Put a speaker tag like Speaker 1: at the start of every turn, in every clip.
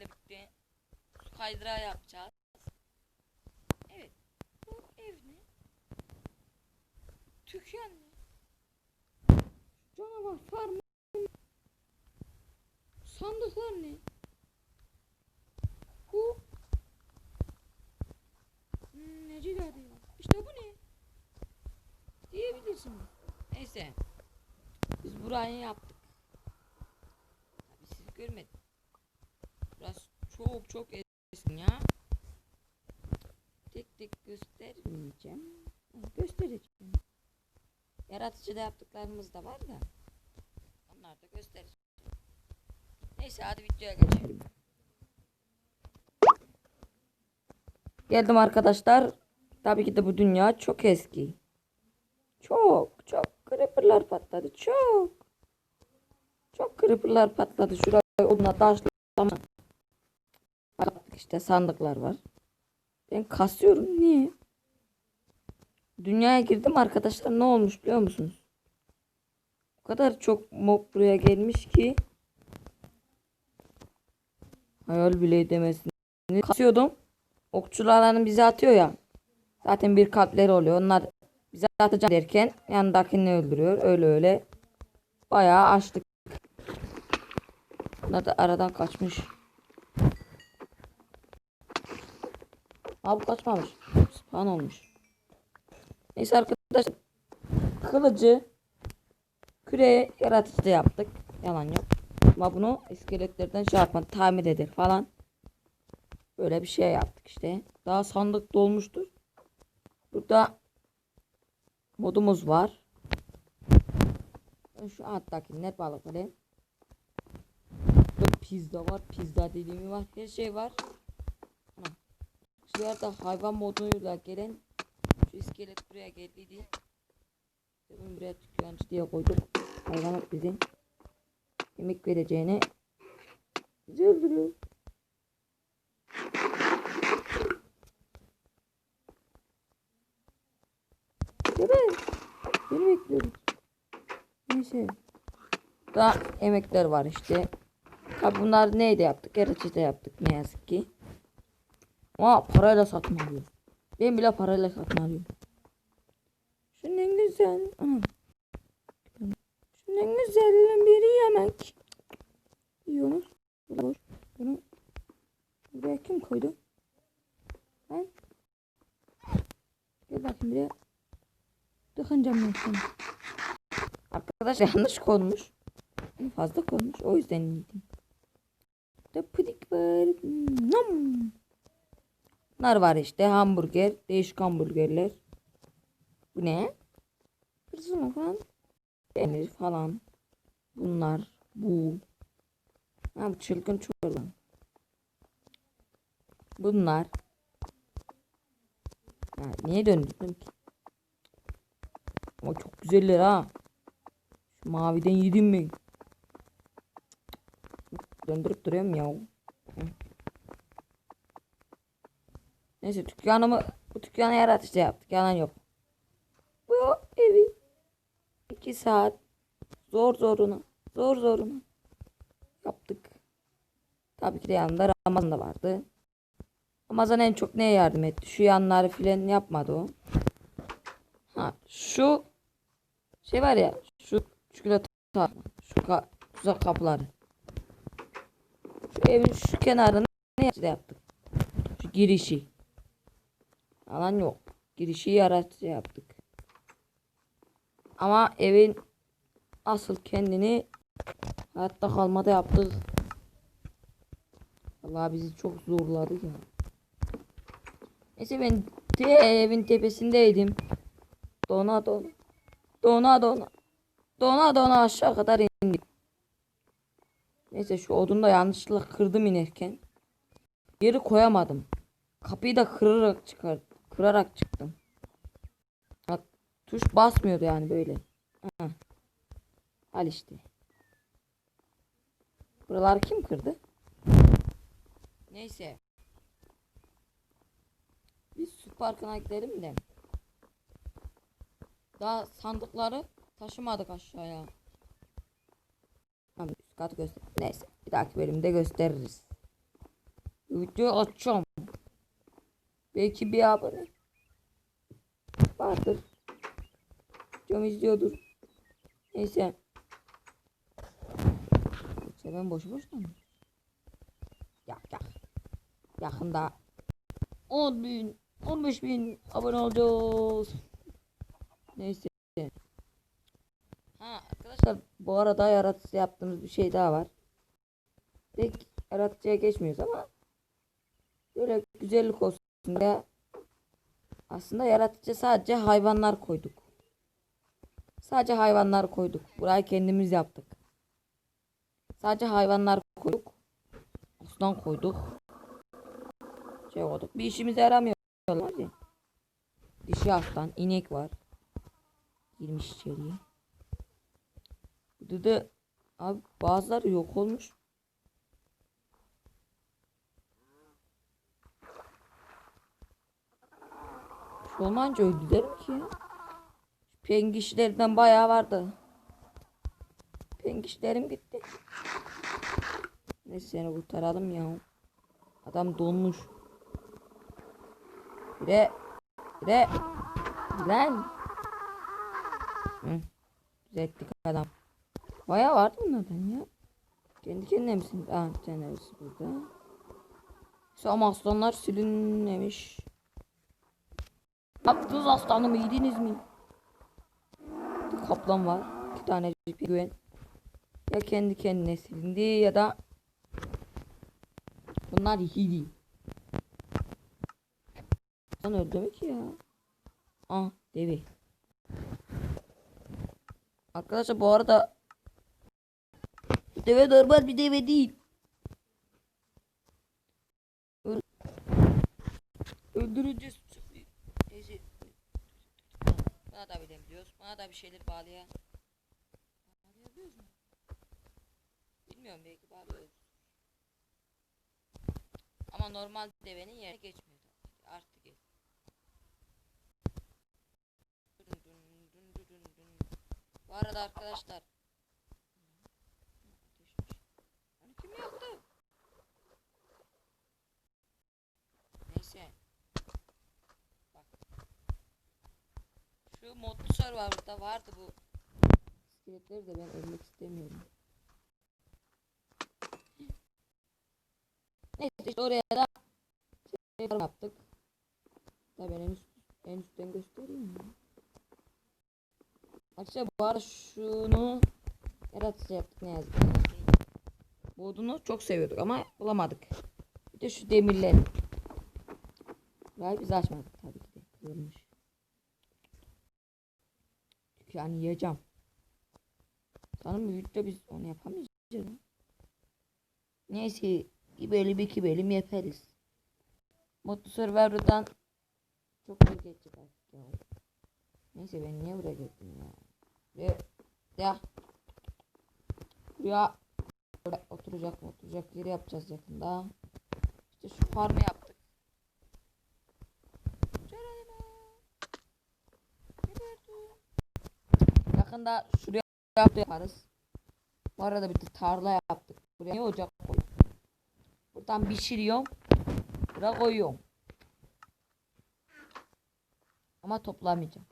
Speaker 1: birlikte su kaydırağı yapacağız. Evet. Bu ev ne? Dükkan ne? Canavar farmı. Sandıklar ne? Bu hmm, neci geldi ya? İşte bu ne? Diyebilirsin. Neyse. Biz burayı yaptık. Tabii siz görmediniz. Çok çok eski ya. Tek tek göstermeyeceğim. Göstereceğim. Yaratıcıda yaptıklarımız da var da. Onlar da göstereceğim. Neyse hadi videoya geçelim. Geldim arkadaşlar. Tabii ki de bu dünya çok eski. Çok çok creeperlar patladı. Çok. Çok creeperlar patladı. Şuraya onunla taşlama. İşte sandıklar var. Ben kasıyorum. Niye? Dünyaya girdim arkadaşlar. Ne olmuş biliyor musunuz? O kadar çok mob buraya gelmiş ki hayal bile edemezsiniz. Kasıyordum. Okçularının bize atıyor ya. Zaten bir kalpleri oluyor. Onlar bize atacağım derken yanındakini öldürüyor. Öyle öyle. Bayağı açtık. Bunlar da aradan kaçmış. Abi kaçmamış. Spawn olmuş. Neyse arkadaşlar. Kılıcı küreye yaratıcı yaptık. Yalan yok. Ama bunu iskeletlerden şey yapma tamir eder falan. Böyle bir şey yaptık işte. Daha sandık dolmuştur. Burada modumuz var. Şu alttakiler balık alayım. Burada pizza var. Pizza dilimi var. Her şey var. Ha. Şurada hayvan moduyla gelen şu iskelet buraya geldiydi. Ben buraya tükkancı diye koydum. Hayvanat bizim yemek vereceğine bizi öldürüyor. Evet. Beni bekliyoruz. Neyse. Daha emekler var işte. Tabi bunlar neyde yaptık? Yaratıcıda yaptık ne yazık ki. Ama parayla satın alıyor. Ben bile parayla satın alıyorum. Şu ne güzel. Anam. Şu ne güzel bir yemek. Da boş. Bunu buraya kim koydu? Ben. Gel bakayım buraya. Ben seni. Arkadaş yanlış konmuş. Fazla konmuş. O yüzden yedim. Da pıdik var. Nom. Bunlar var işte. Hamburger. Değişik hamburgerler. Bu ne? Hırsızma falan. Peynir falan. Bunlar. Bu. Ha bu çılgın çorba. Bunlar. Ya niye döndürdüm ki? Ama çok güzeller ha. Şu maviden yedim mi? Döndürüp duruyorum ya. Hı. Neyse dükkanımı bu dükkanı yaratıcı yaptık. Yalan yok. Bu evi iki saat zor zoruna zor zoruna yaptık. Tabii ki de yanında Ramazan da vardı. Ramazan en çok neye yardım etti? Şu yanları filan yapmadı o. Ha şu şey var ya şu çikolata şu ka tuzak kapıları. Şu evin şu kenarını ne yaptık? Şu girişi. Alan yok. Girişi yaratıcı yaptık. Ama evin asıl kendini hayatta kalmada yaptık. Allah bizi çok zorladı ya. Neyse ben te evin tepesindeydim. Dona dona. Dona dona. Dona dona aşağı kadar indim. Neyse şu odunu da yanlışlıkla kırdım inerken. Yeri koyamadım. Kapıyı da kırarak çıkar kırarak çıktım. Bak tuş basmıyordu yani böyle. Al işte. Buralar kim kırdı? Neyse. Biz su parkına gidelim de. Daha sandıkları taşımadık aşağıya. Tamam üst göster. Neyse bir dahaki bölümde gösteririz. Videoyu açacağım. Belki bir abone vardır. Videomu izliyordur. Neyse. Yoksa ben boşu boşuna mı? Yak yak. Yakında 10 bin, 15 bin abone olacağız. Neyse. Ha arkadaşlar bu arada yaratıcı yaptığımız bir şey daha var. Pek yaratıcıya geçmiyoruz ama böyle güzellik olsun diye aslında yaratıcı sadece hayvanlar koyduk. Sadece hayvanlar koyduk. Burayı kendimiz yaptık. Sadece hayvanlar koyduk. Aslan koyduk. Şey koyduk. Bir işimize yaramıyorlar ya. Dişi aslan, inek var. Girmiş içeriye. Da abi bazıları yok olmuş. Şu olmayınca öldüler mi ki? Pengişlerden bayağı vardı. Pengişlerim gitti. Neyse seni kurtaralım ya. Adam donmuş. Bire. Bire. Lan. Hı. Düzelttik adam. Bayağı vardı bunlardan ya. Kendi kendine misin? Aa bir tane hepsi burada. Ama aslanlar silinmemiş. Yaptınız aslanım yediniz mi? Kaplan var. İki tane güven. Ya kendi kendine silindi ya da bunlar hili. Lan öldü ki ya? Ah deve. Arkadaşlar bu arada bu deve normal bir deve değil. Öl- Öldürünce Neyse. Bana da Bana da bir şeyler bağlayan. Bağlayabiliyoruz mu? Bilmiyorum belki bağlıyoruz. Ama normal devenin yerine geçmiyor tabii ki. Artı geç. Bu arada arkadaşlar. Ateşmiş. Hani kim yaktı? Neyse. Bak. Şu modlu serverda vardı bu. İskeletleri de ben ölmek istemiyorum. Neyse işte oraya da şey yaptık. Tabii en, üst, en üstten göstereyim mi? Arkadaşlar bu arada şunu yaratıcı yaptık ne yazık ki. Bu odunu çok seviyorduk ama bulamadık. Bir de şu demirler. Burayı biz açmadık tabii ki de. Kırılmış. Yani yiyeceğim. Sanırım büyükte biz onu yapamayacağız. Neyse bir bölüm iki bölüm yaparız. Mutlu Survivor'dan çok iyi geçecek artık. Neyse ben niye buraya geldim ya. Ve ya buraya oturacak mı oturacak yeri yapacağız yakında. İşte şu farmı yaptık. Yakında şuraya yaparız. Bu arada bir de tarla yaptık. Buraya niye ocak koyduk? Buradan pişiriyorum. Buraya koyuyorum. Ama toplamayacağım.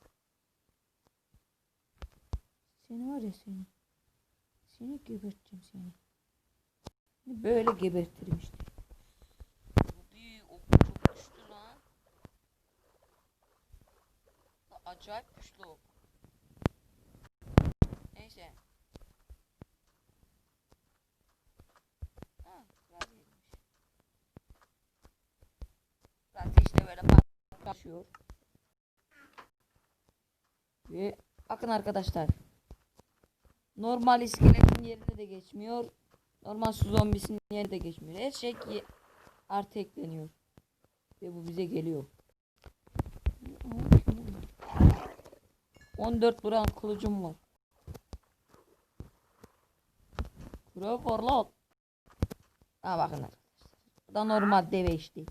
Speaker 1: Seni var ya seni. Seni geberteceğim seni. Seni Böyle gebertirim işte. Acayip güçlü ok. Böyle patlaşıyor. Ve bakın arkadaşlar. Normal iskeletin yerine de geçmiyor. Normal su zombisinin yerine de geçmiyor. Her şey artı ekleniyor. Ve bu bize geliyor. 14 buran kılıcım var. Buraya forlat. Ha bakın arkadaşlar. Da normal deve işte.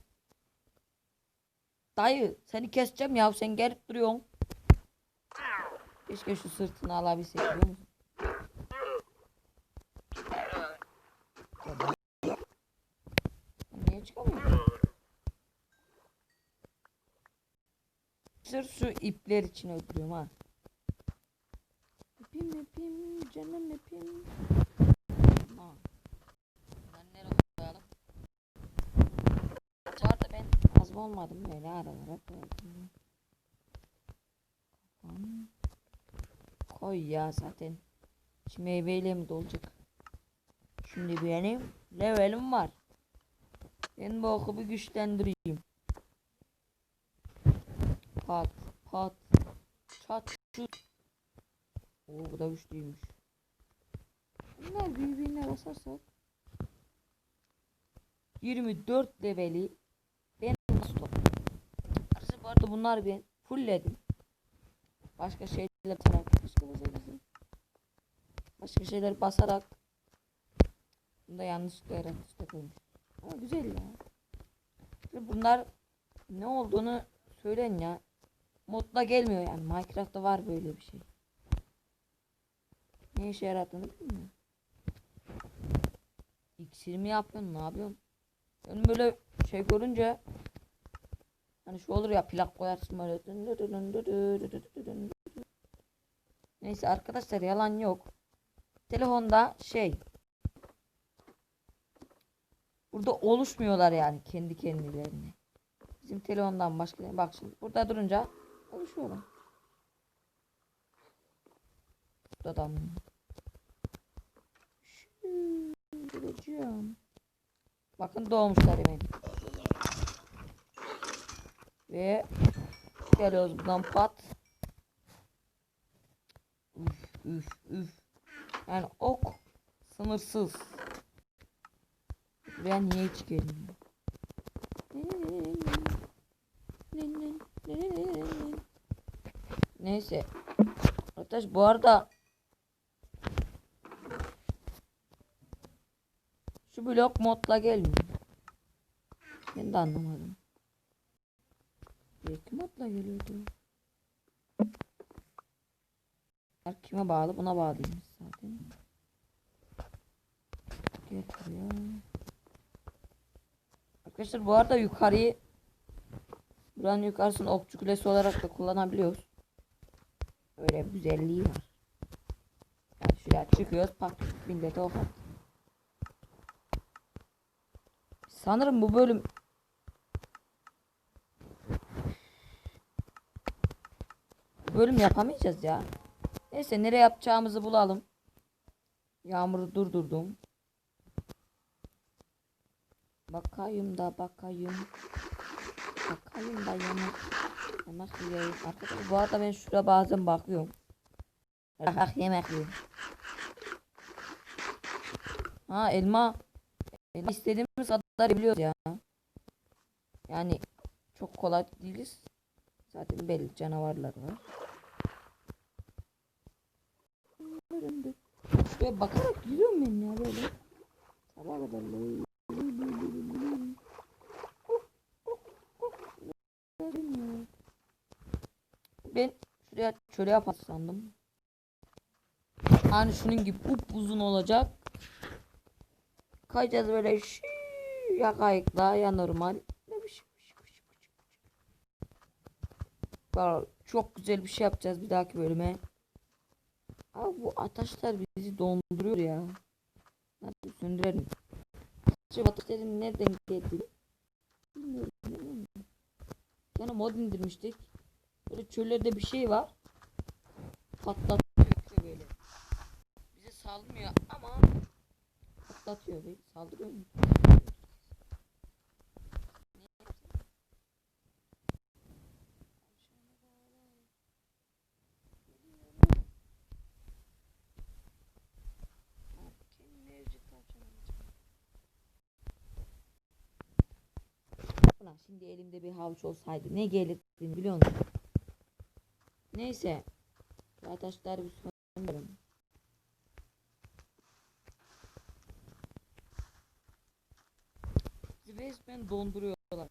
Speaker 1: Dayı seni keseceğim ya sen gelip duruyorsun. Keşke şu sırtını alabilsek biliyor musun? Niye çıkamıyorum. Sırf şu ipler için öldürüyorum ha. İpim ipim canım ipim. Ha. Bunları nereye koyalım? Bu arada ben az olmadım öyle aralara koydum. Koy ya zaten. Şimdi meyveyle mi dolacak? Şimdi benim levelim var. Ben bu oku bir güçlendireyim. Pat pat çat şut. Oo bu da güçlüymüş. Bunlar birbirine basarsak 24 leveli. Arada bunlar ben fullledim. Başka şeyler basarak başka şeyler basarak Bunda yanlışlıkla yanlışlıkla koymuş. Ama güzel ya. Şimdi bunlar ne olduğunu söyleyin ya. Modda gelmiyor yani. Minecraft'ta var böyle bir şey. Ne işe yaradığını bilmiyorum. İksir mi yapıyorsun? Ne yapıyorsun? Ben böyle şey görünce hani şu olur ya plak koyarsın böyle. Neyse arkadaşlar yalan yok. Telefonda şey Burada oluşmuyorlar yani kendi kendilerine. Bizim telefondan başka bak şimdi burada durunca oluşuyorlar. Burada da? Şuracığım. Bakın doğmuşlar hemen. Ve geliyoruz buradan pat. Üf üf üf. Yani ok sınırsız. Buraya niye hiç gelmiyor? Neyse. Arkadaş bu arada şu blok modla gelmiyor. Ben de anlamadım. Belki modla geliyordu. Bunlar Kime bağlı? Buna bağlıymış zaten. Buraya. Arkadaşlar bu arada yukarıyı buranın yukarısını okçu kulesi olarak da kullanabiliyoruz. Öyle bir güzelliği var. Yani şuraya çıkıyoruz pak millete ok. Sanırım bu bölüm bölüm yapamayacağız ya. Neyse nereye yapacağımızı bulalım. Yağmuru durdurdum. Bakayım da bakayım. Bakayım da yemek. Yemek yiyeyim. Arkadaşlar bu arada ben şuraya bazen bakıyorum. Bak yemek yiyorum. Ha elma. Elma istediğimiz kadar biliyoruz ya. Yani çok kolay değiliz. Zaten belli canavarlar var. Şuraya bakarak gidiyorum ben ya böyle. Kadar. Ben şuraya şöyle yapar sandım. Hani şunun gibi up uzun olacak. Kayacağız böyle şi ya kayıkla ya normal. Çok güzel bir şey yapacağız bir dahaki bölüme. Abi bu ateşler bizi donduruyor ya. Hadi söndürelim. Şu ateşlerin nereden bilmiyorum. Yani mod indirmiştik. Böyle çöllerde bir şey var. Patlatıyor böyle. Bize saldırmıyor ama patlatıyor be. Saldırıyor mu? Ulan şimdi elimde bir havuç olsaydı ne gelirdi biliyor musun? Neyse. Taşları bir. Bizi resmen donduruyorlar.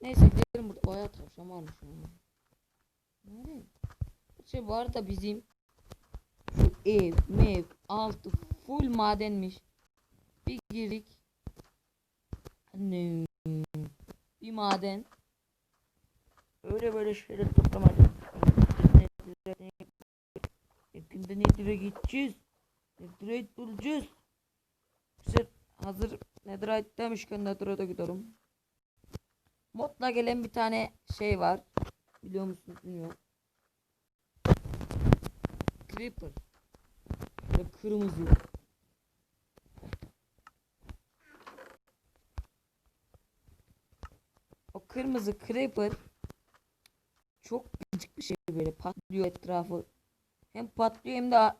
Speaker 1: Neyse gidelim burada. Bayağı tavşan varmış. ya. Nereye? Şey bu arada bizim ev, mev, altı full madenmiş. Bir girdik. Anne. Bir maden. Öyle böyle şeyler toplamadım. Yakında Nether'a gideceğiz. Nether'ı bulacağız. Güzel. Hazır Netherite demişken Nether'a da giderim. Modla gelen bir tane şey var. Biliyor musunuz bilmiyorum. Creeper. Böyle kırmızı. O kırmızı creeper çok gıcık bir şey böyle patlıyor etrafı. Hem patlıyor hem de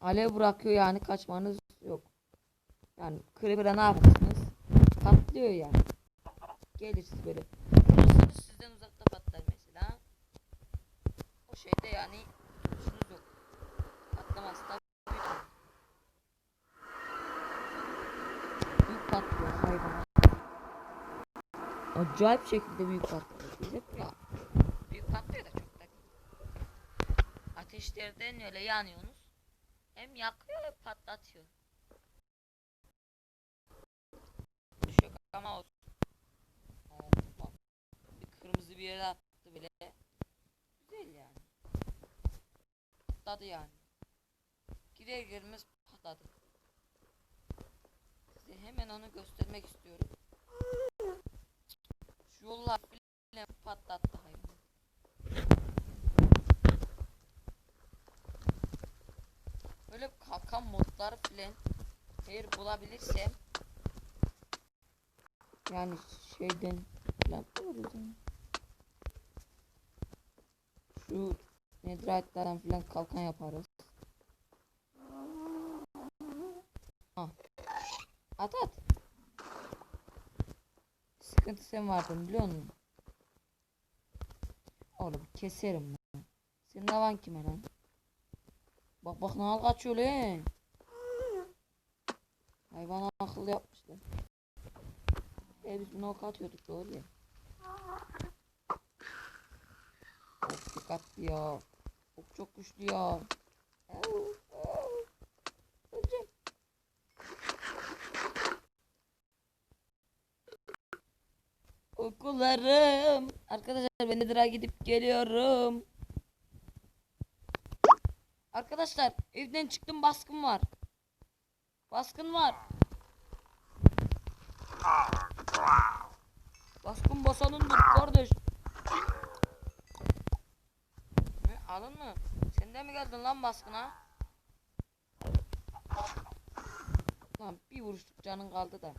Speaker 1: alev bırakıyor yani kaçmanız yok. Yani creeper'a ne yaparsınız? Patlıyor yani. Gelirsiz böyle. Sizden uzakta patlar mesela. O şeyde yani işiniz yok. Patlamaz da büyük. Büyük patlıyor hayvan. Acayip şekilde büyük patlıyor. Diyecek ya. Büyük patlıyor da çok da. Ateşlerden öyle yanıyorsunuz. Hem yakıyor hem patlatıyor. Düşüyor ama bak. Bir kırmızı bir yere attı bile. Güzel yani. Patladı yani. Girer girmez patladı. Size hemen onu göstermek istiyorum. Yollar bile patlattı hayvan. Böyle kalkan modlar filan eğer bulabilirsem yani şeyden buluruz yani. Şu netherite'lardan filan kalkan yaparız. Ah. At at. Sıkıntı sen vardın biliyor musun? Oğlum keserim ben. Senin havan kime lan? Bak bak ne al kaçıyor lan. Hayvan akıllı yapmışlar. E biz bunu ok atıyorduk doğru ya. Ok dikkatli ya. Ok çok güçlü ya. Au, Okullarım. Arkadaşlar ben Nedir'a gidip geliyorum. Arkadaşlar evden çıktım baskın var. Baskın var. Baskın basanındır kardeş. Ne, alın mı? Sen de mi geldin lan baskına? Lan bir vuruşluk canın kaldı da.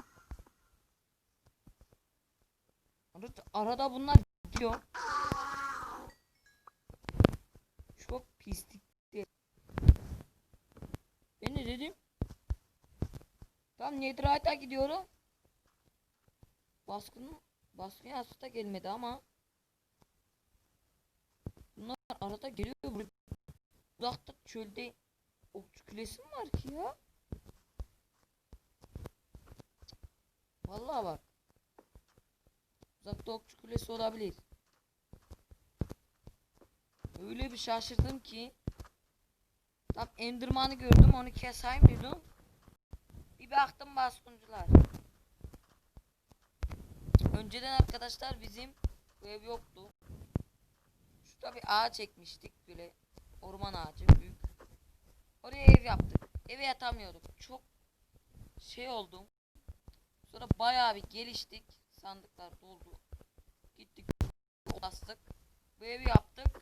Speaker 1: Arada, bunlar gidiyor. Çok pislikti. Ben ne dedim? Tam Netherite'a gidiyorum. Baskın baskın aslında gelmedi ama bunlar arada geliyor buraya. Uzakta çölde okçu kulesi mi var ki ya? Vallahi bak. Uzakta okçu kulesi olabilir. Öyle bir şaşırdım ki. Tam Enderman'ı gördüm onu keseyim dedim. Bir baktım baskıncılar. Önceden arkadaşlar bizim bu ev yoktu. Şurada bir ağaç ekmiştik böyle orman ağacı büyük. Oraya ev yaptık. Eve yatamıyorduk. Çok şey oldum. Sonra bayağı bir geliştik. Sandıklar doldu. Gittik bastık. Bu evi yaptık.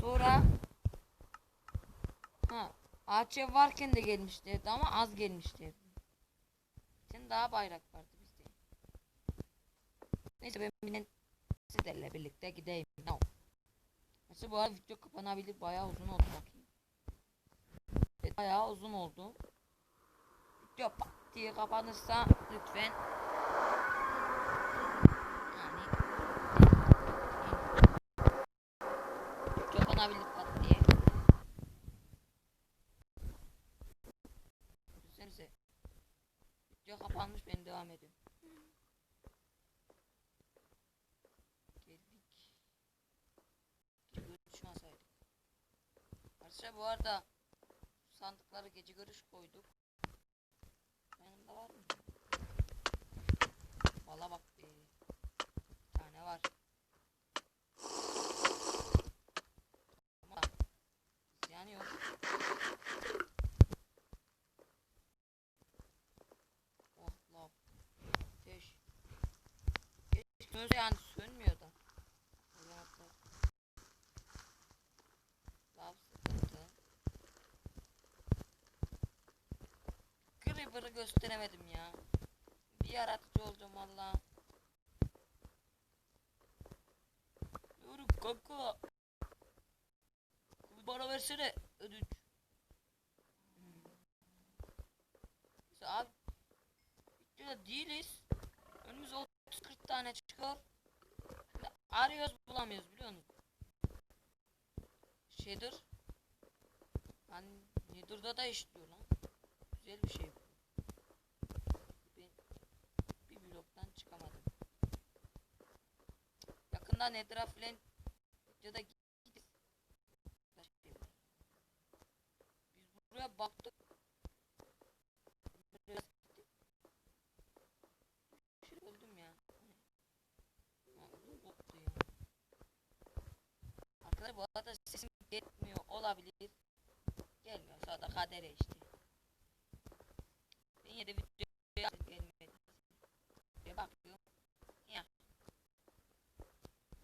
Speaker 1: Sonra ha ağaç ev varken de gelmişlerdi ama az gelmişlerdi. Sen daha bayrak vardı bizde. Neyse ben yine sizlerle birlikte gideyim. No. Mesela bu arada video kapanabilir. Bayağı uzun oldu bakayım. Evet, bayağı uzun oldu. Video pat diye kapanırsa lütfen yani video kapanabilir pat diye. Düşünsenize. Video kapanmış ben devam ediyorum. Geldik. Görüşmeseydik. Arkadaşlar bu arada sandıkları gece görüş koyduk. Benim de var mı? Valla bak. Bir tane var. Ama yani yok. Oh lav. Ateş. Göz yani sönmüyor da. Creeper'ı gösteremedim ya. Bir yaratıcı olacağım valla. Yürü kanka. Bana versene ödünç. Hmm. Abi. Değiliz. Önümüze 30-40 tane çıkıyor. Arıyoruz bulamıyoruz biliyor musun? Shader. Hani Nether'da da işliyor lan. Güzel bir şey bu. Ben bir bloktan çıkamadım. Yakında Nether'a falan ya da biz buraya baktık. Biraz gittik. Şey öldüm ya. Ha, ödüm koptu ya. Arkadaşlar bu arada sesim yetmiyor olabilir. Gelmiyorsa da kadere işte. Ben yine de videoya gelmedi. Bakıyorum. Ya.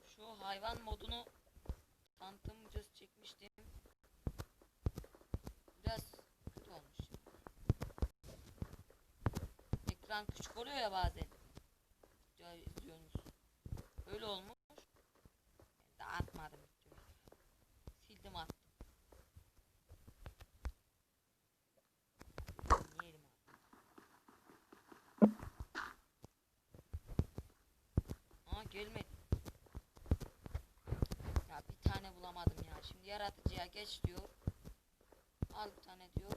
Speaker 1: Şu hayvan modunu tanıtım videosu çekmiştim. Biraz kötü olmuş. Ekran küçük oluyor ya bazen. Video izliyorsunuz. Öyle olmuş. Ben Aa gelmedi. Ya bir tane bulamadım ya. Şimdi yaratıcıya geç diyor. Al bir tane diyor.